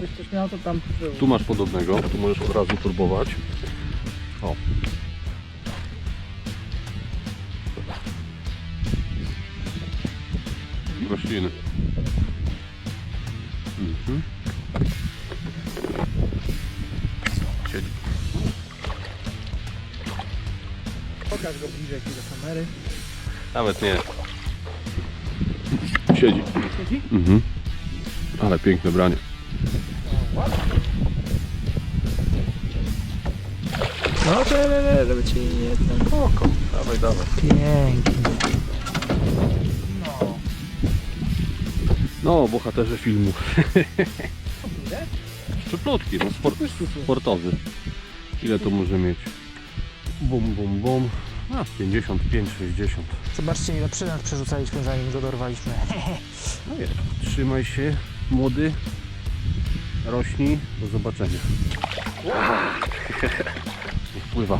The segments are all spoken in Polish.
jakbyś coś miał, to tam. Tu masz podobnego, tu możesz od razu próbować. O. Rośliny. Mhm. Siedzi. Pokaż go bliżej do kamery. Nawet nie. Siedzi. Siedzi? Mhm. Ale piękne branie. No to żeby ci nie ten oko. Dawaj, dawaj. Pięknie. No. No, bohaterze filmu. Ile? Szczeplutki, no sport, sportowy. Ile to może mieć? Bum, bum, bum. A, 55, 60. Zobaczcie ile przynęt przerzucaliśmy zanim go dorwaliśmy. No jest. Trzymaj się, młody. Rośnij. Do zobaczenia. Niech pływa.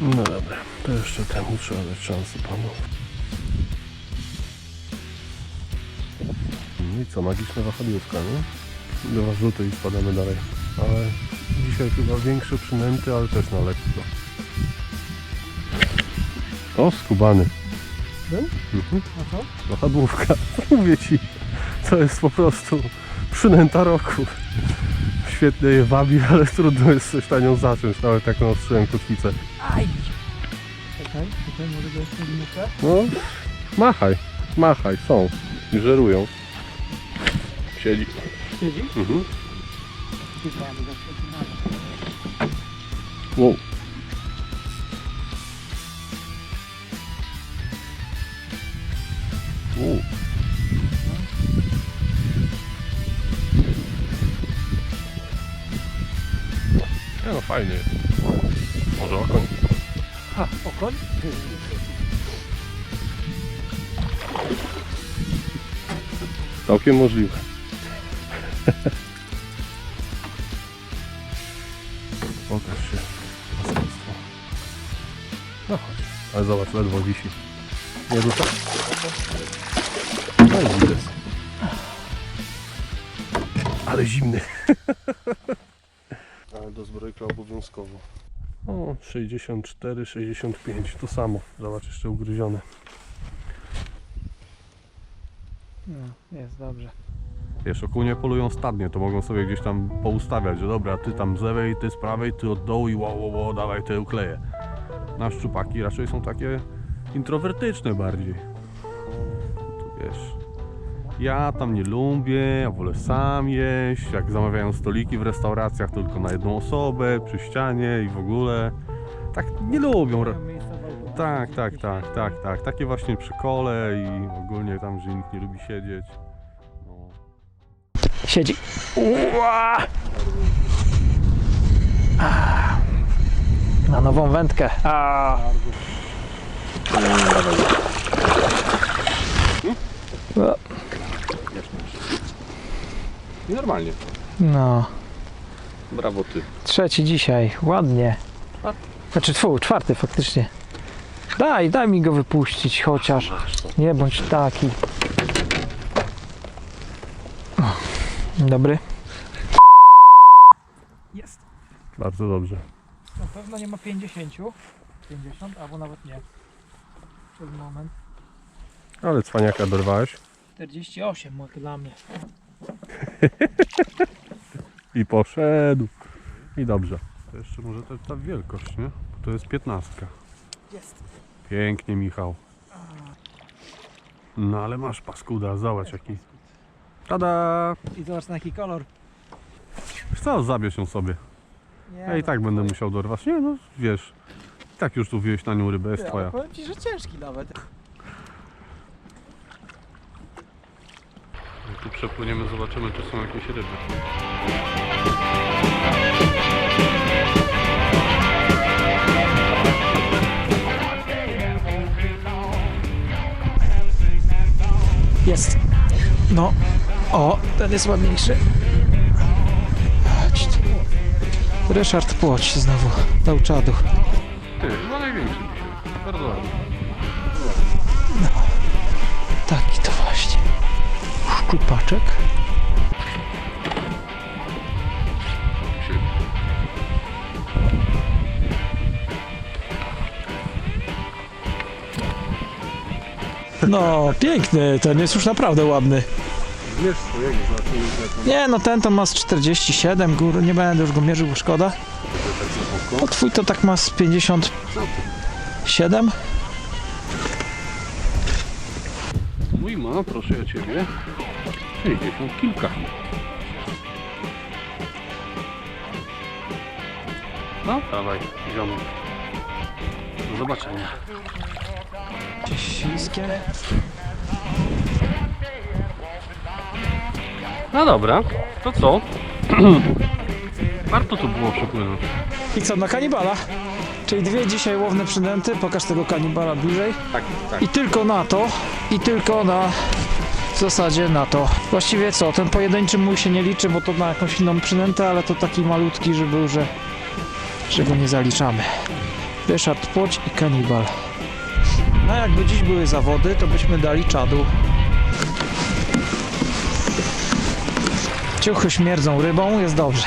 No dobra, to jeszcze temu trzeba dać szansę panu. No i co, magiczne wahadłówka, nie? Dwa rzuty i spadamy dalej. Ale dzisiaj chyba większe przynęty, ale też na lekko. O, skubany. Był? Mhm. No co? Wahadłówka. Mówię ci, to jest po prostu przynęta roku. Świetnie je wabi, ale trudno jest coś na nią zacząć, nawet taką ostrzyłem kotwicę. Aj! Czekaj, czekaj, może go jeszcze minutę. No, machaj, machaj, są. I żerują. Siedzi. Siedzi? Mhm. Wow. Wow. Fajny. Może okoń. Ha, okoń? Całkiem możliwe. Pokaż się. No chodź. Ale zobacz, ledwo wisi. Nie rusza. No i. Ale zimny. Obowiązkowo. O, 64, 65. To samo. Zobacz, jeszcze ugryzione. No, jest dobrze. Wiesz, okunie polują stadnie, to mogą sobie gdzieś tam poustawiać, że dobra, ty tam z lewej, ty z prawej, ty od dołu i wow, wow, wow dawaj te ukleje. Nasz szczupaki raczej są takie introwertyczne bardziej. Tu wiesz, ja tam nie lubię, ja wolę sam jeść, jak zamawiają stoliki w restauracjach tylko na jedną osobę, przy ścianie i w ogóle. Tak nie lubią. Tak, tak, tak, tak, tak. Takie właśnie przy kole i ogólnie tam, że nikt nie lubi siedzieć. No. Siedzi. Na nową wędkę. A. O, I normalnie. No, Brawo ty. trzeci dzisiaj. Ładnie. Znaczy, tfu, czwarty faktycznie. Daj, daj mi go wypuścić chociaż. Nie bądź taki. O, Dobry. Jest. Bardzo dobrze. Na pewno nie ma 50. 50, albo nawet nie. Przez moment. Ale cwaniaka dorwałeś. 48 może dla mnie. I poszedł. I dobrze. To jeszcze może ta, ta wielkość, nie? Bo to jest piętnastka. Jest. Pięknie, Michał. No ale masz paskuda, zobacz jaki. Tada! I zobacz na jaki kolor. Wiesz Co, zabierz ją sobie. Nie, Ja i tak będę musiał dorwać. Nie no, wiesz. I tak już tu wziąłeś na nią rybę, jest ale twoja. powiem ci, że ciężki nawet. Tu przepłyniemy, zobaczymy czy są jakieś ryby. Jest. No. O, ten jest ładniejszy. Ryszard Płoć znowu dał czadu. Ty, chyba największy dzisiaj. Bardzo ładny. Szczupaczek. No, piękny, ten jest już naprawdę ładny. Nie, no ten to ma z 47 gór, nie będę już go mierzył, bo szkoda. tak twój to tak ma z 57? Mój ma, proszę ja ciebie, 60 kilka. No, dawaj, ziomek. Do zobaczenia. Śliskie. No dobra, to co? Warto tu było przepłynąć. I co, na kanibala? Czyli dwie dzisiaj łowne przynęty, pokaż tego kanibala bliżej. Tak, tak. I tylko na to, i tylko na zasadzie na to. Właściwie co, ten pojedynczy mój się nie liczy, bo to na jakąś inną przynętę, ale to taki malutki, że był, że, że go nie zaliczamy. Ryszard Płoć i kanibal. No jakby dziś były zawody, to byśmy dali czadu. Ciuchy śmierdzą rybą, jest dobrze.